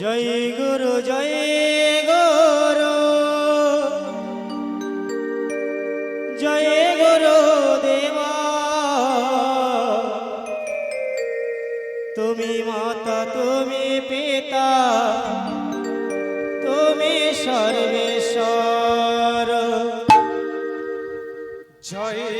জয় গুরু জয় গুরু। জয় গুরু দেব। তুমি মাতা তুমি পিতা তুমি সর্বেশ্বর। জয়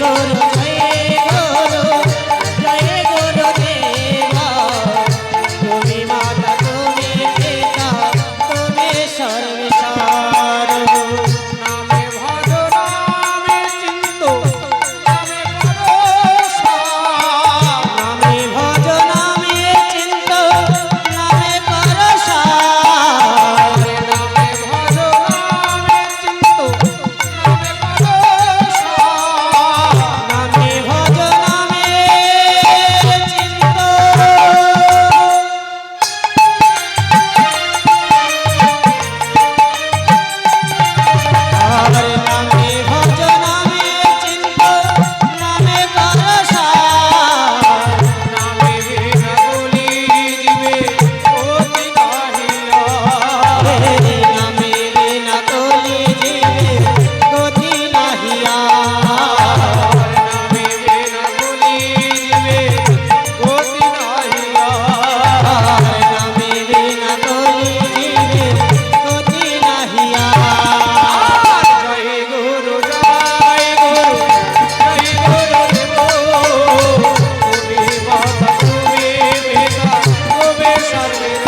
করো আছে